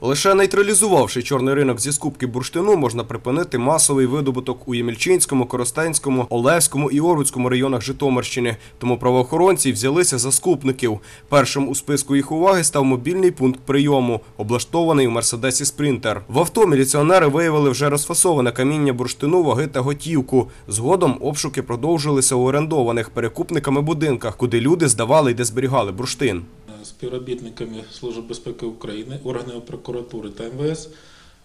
Лише нейтралізувавши чорний ринок зі скупки бурштину, можна припинити масовий видобуток у Ємільчинському, Коростенському, Олевському і Орвицькому районах Житомирщини. Тому правоохоронці взялися за скупників. Першим у списку їх уваги став мобільний пункт прийому, облаштований у Мерседесі Спринтер. В авто міліціонери виявили вже розфасоване каміння бурштину, ваги та готівку. Згодом обшуки продовжилися у орендованих перекупниками будинках, куди люди здавали і де зберігали бурштин. Співробітниками Служби безпеки України, органів прокуратури та МВС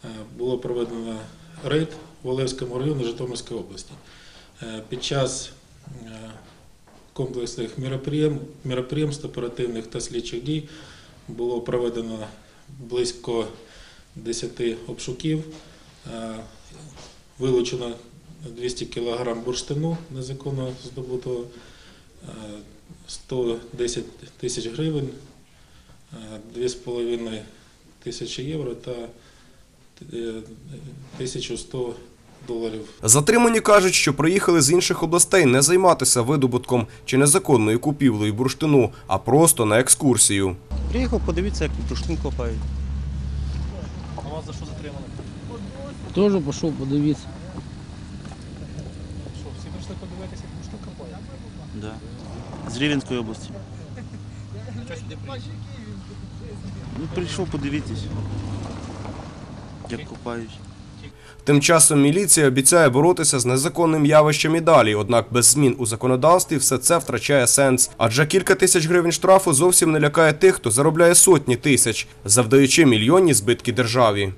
е, було проведено рейд в Олевському районі Житомирської області. Е, Під час е, комплексних міроприємств оперативних та слідчих дій було проведено близько 10 обшуків, вилучено 200 кг бурштину незаконно здобутого, 110 тисяч гривень, е, 2,5 тисячі євро та е, 1100 доларів Затримані кажуть, що приїхали з інших областей не займатися видобутком чи незаконною купівлею бурштину, а просто на екскурсію. Приїхав подивитися, як бурштин копають. А вас за що затримали? Тоже пішов подивитися. Що, всі прийшли подивитися, як що копає? Да. З Рівенської області. Ну, прийшов подивитись, як копають. Тим часом міліція обіцяє боротися з незаконним явищем і далі, однак без змін у законодавстві все це втрачає сенс. Адже кілька тисяч гривень штрафу зовсім не лякає тих, хто заробляє сотні тисяч, завдаючи мільйонні збитки державі.